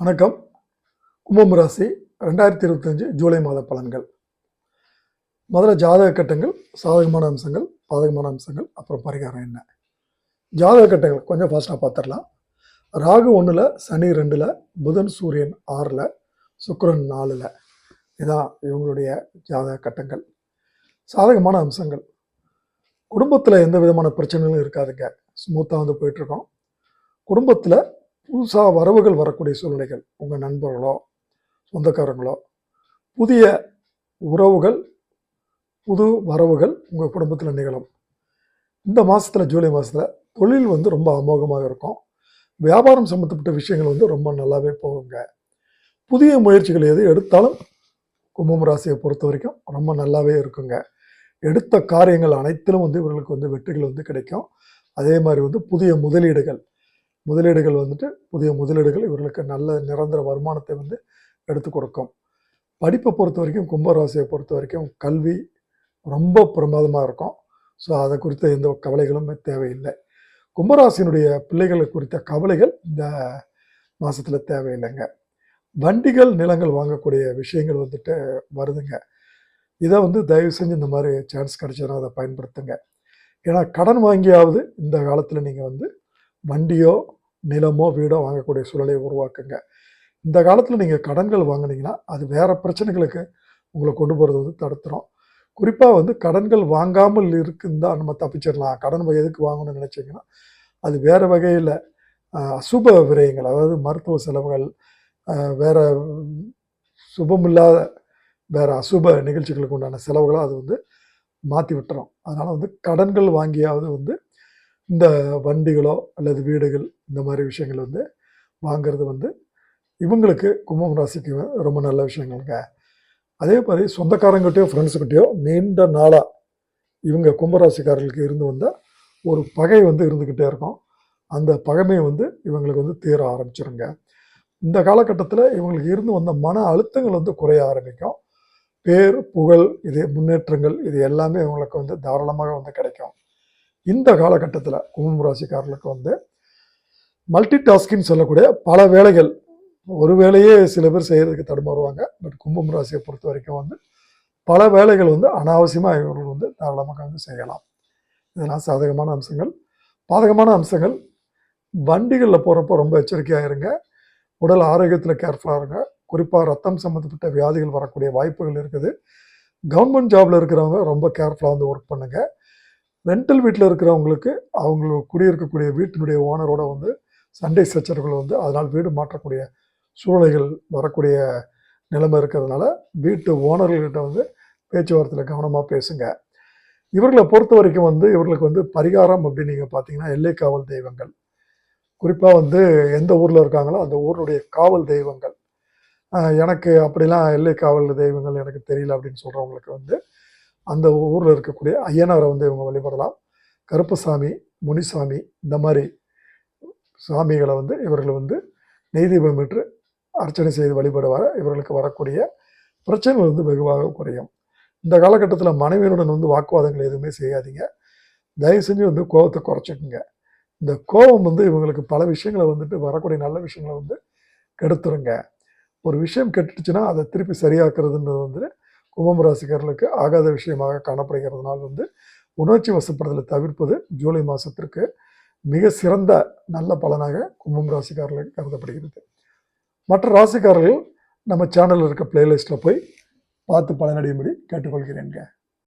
வணக்கம். கும்பம் ராசி ரெண்டாயிரத்தி இருபத்தஞ்சு ஜூலை மாத பலன்கள். முதல்ல ஜாதக கட்டங்கள் சாதகமான அம்சங்கள் பாதகமான அம்சங்கள் அப்புறம் பரிகாரம் என்ன? ஜாதக கட்டங்கள் கொஞ்சம் ஃபாஸ்ட்டாக பார்த்துடலாம் ராகு ஒன்றில் சனி ரெண்டில் புதன் சூரியன் ஆறில் சுக்கரன் நாலில். இதான் இவங்களுடைய ஜாதக கட்டங்கள். சாதகமான அம்சங்கள். குடும்பத்தில் எந்த விதமான பிரச்சனைகளும் இருக்காதுங்க. ஸ்மூத்தாக வந்து போயிட்டுருக்கோம் குடும்பத்தில் புதுசாக வரவுகள் வரக்கூடிய சூழ்நிலைகள் உங்கள் நண்பர்களோ சொந்தக்காரங்களோ புதிய உறவுகள் புது வரவுகள் உங்கள் குடும்பத்தில் நிகழும். இந்த மாதத்தில் ஜூலை மாதத்தில் தொழில் வந்து ரொம்ப அமோகமாக இருக்கும். வியாபாரம் சம்மந்தப்பட்ட விஷயங்கள் வந்து ரொம்ப நல்லாவே போகுங்க. புதிய முயற்சிகள் எது எடுத்தாலும் கும்பம் ராசியை பொறுத்த வரைக்கும் ரொம்ப நல்லாவே இருக்குங்க. எடுத்த காரியங்கள் அனைத்திலும் வந்து இவர்களுக்கு வந்து வெற்றிகள் வந்து கிடைக்கும். அதே மாதிரி வந்து புதிய முதலீடுகள் முதலீடுகள் வந்துட்டு புதிய முதலீடுகள் இவர்களுக்கு நல்ல நிரந்தர வருமானத்தை வந்து எடுத்து கொடுக்கும். படிப்பை பொறுத்த வரைக்கும் கும்பராசியை பொறுத்த வரைக்கும் கல்வி ரொம்ப பிரமாதமாக இருக்கும். ஸோ அதை குறித்த எந்த கவலைகளும் தேவையில்லை. கும்பராசினுடைய பிள்ளைகளை குறித்த கவலைகள் இந்த மாதத்தில் தேவையில்லைங்க. வண்டிகள் நிலங்கள் வாங்கக்கூடிய விஷயங்கள் வந்துட்டு வருதுங்க. இதை வந்து தயவு செஞ்சு இந்த மாதிரி சான்ஸ் கிடைச்சதுன்னா அதை பயன்படுத்துங்க. ஏன்னா கடன் வாங்கியாவது இந்த காலத்தில் நீங்கள் வந்து வண்டியோ நிலமோ வீடோ வாங்கக்கூடிய சூழலை உருவாக்குங்க. இந்த காலத்தில் நீங்கள் கடன்கள் வாங்கினீங்கன்னா அது வேறு பிரச்சனைகளுக்கு உங்களை கொண்டு போகிறது வந்து தடுத்துரும். குறிப்பாக வந்து கடன்கள் வாங்காமல் இருக்குந்தா நம்ம தப்பிச்சிடலாம் கடன் எதுக்கு வாங்கணும்னு நினச்சிங்கன்னா அது வேறு வகையில் அசுப விரயங்கள் அதாவது மருத்துவ செலவுகள் வேறு வேற சுபமில்லாத வேறு அசுப நிகழ்ச்சிகளுக்கு உண்டான செலவுகளை அது வந்து மாற்றி விட்டுரும். அதனால் வந்து கடன்கள் வாங்கியாவது வந்து இந்த வண்டிகளோ அல்லது வீடுகள் இந்த மாதிரி விஷயங்கள் வந்து வாங்கிறது வந்து இவங்களுக்கு கும்பம் ராசிக்கு ரொம்ப நல்ல விஷயங்கள்ங்க. அதே மாதிரி சொந்தக்காரங்கிட்டையோ ஃப்ரெண்ட்ஸுக்கிட்டையோ நீண்ட நாளாக இவங்க கும்பராசிக்காரர்களுக்கு இருந்து வந்த ஒரு பகை வந்து இருந்துக்கிட்டே இருக்கும். அந்த பகைமை வந்து இவங்களுக்கு வந்து தீர ஆரம்பிச்சிருங்க. இந்த காலகட்டத்தில் இவங்களுக்கு இருந்து வந்த மன அழுத்தங்கள் வந்து குறைய ஆரம்பிக்கும். பேர் புகழ் இது முன்னேற்றங்கள் இது எல்லாமே இவங்களுக்கு வந்து தாராளமாக வந்து கிடைக்கும். இந்த காலகட்டத்தில் கும்பம் ராசிக்காரர்களுக்கு வந்து மல்டி டாஸ்கின்னு சொல்லக்கூடிய பல வேலைகள். ஒரு வேலையே சில பேர் செய்கிறதுக்கு தடுமாறுவாங்க. பட் கும்பம் ராசியை பொறுத்த வரைக்கும் வந்து பல வேலைகள் வந்து அனாவசியமாக இவர்கள் வந்து தாராளமாக வந்து செய்யலாம். இதெல்லாம் சாதகமான அம்சங்கள். பாதகமான அம்சங்கள். வண்டிகளில் போகிறப்போ ரொம்ப எச்சரிக்கையாக இருங்க. உடல் ஆரோக்கியத்தில் கேர்ஃபுல்லாக இருங்க. குறிப்பாக ரத்தம் சம்மந்தப்பட்ட வியாதிகள் வரக்கூடிய வாய்ப்புகள் இருக்குது. கவர்மெண்ட் ஜாபில் இருக்கிறவங்க ரொம்ப கேர்ஃபுல்லாக வந்து ஒர்க் பண்ணுங்கள் ரெண்டல் வீட்டில் இருக்கிறவங்களுக்கு அவங்க குடியிருக்கக்கூடிய வீட்டினுடைய ஓனரோட வந்து சண்டை சச்சரவுகள் வந்து அதனால் வீடு மாற்றக்கூடிய சூழ்நிலைகள் வரக்கூடிய நிலைமை இருக்கிறதுனால வீட்டு ஓனர்கள்கிட்ட வந்து பேச்சுவார்த்தையில் கவனமாக பேசுங்க. இவர்களை பொறுத்த வரைக்கும் வந்து இவர்களுக்கு வந்து பரிகாரம் அப்படின்னு நீங்கள் பார்த்தீங்கன்னா எல்லை காவல் தெய்வங்கள். குறிப்பாக வந்து எந்த ஊரில் இருக்காங்களோ அந்த ஊருடைய காவல் தெய்வங்கள். எனக்கு அப்படிலாம் எல்லை காவல் தெய்வங்கள் எனக்கு தெரியல அப்படின்னு சொல்கிறவங்களுக்கு வந்து அந்த ஊரில் இருக்கக்கூடிய ஐயனாரை வந்து இவங்க வழிபடலாம். கருப்பசாமி முனிசாமி இந்த மாதிரி சாமிகளை வந்து இவர்கள் வந்து நெய்தீபம் பெற்று அர்ச்சனை செய்து வழிபடுவார். இவர்களுக்கு வரக்கூடிய பிரச்சனைகள் வந்து வெகுவாக குறையும். இந்த காலகட்டத்தில் மனைவியுடன் வந்து வாக்குவாதங்கள் எதுவுமே செய்யாதீங்க. தயவு செஞ்சு வந்து கோபத்தை குறைச்சிக்கோங்க. இந்த கோபம் வந்து இவங்களுக்கு பல விஷயங்களை வந்துட்டு வரக்கூடிய நல்ல விஷயங்களை வந்து கெடுத்துருங்க. ஒரு விஷயம் கெட்டுச்சுன்னா அதை திருப்பி சரியாக்குறதுன்றது வந்து கும்பம் ராசிக்காரர்களுக்கு ஆகாத விஷயமாக காணப்படுகிறதுனால் வந்து உணர்ச்சி வசப்படுதலை தவிர்ப்பது ஜூலை மாதத்திற்கு மிக சிறந்த நல்ல பலனாக கும்பம் ராசிக்காரர்களுக்கு கருதப்படுகிறது. மற்ற ராசிக்காரர்கள் நம்ம சேனலில் இருக்க பிளேலிஸ்ட்டில் போய் பார்த்து பலனடையும்படி கேட்டுக்கொள்கிறேங்க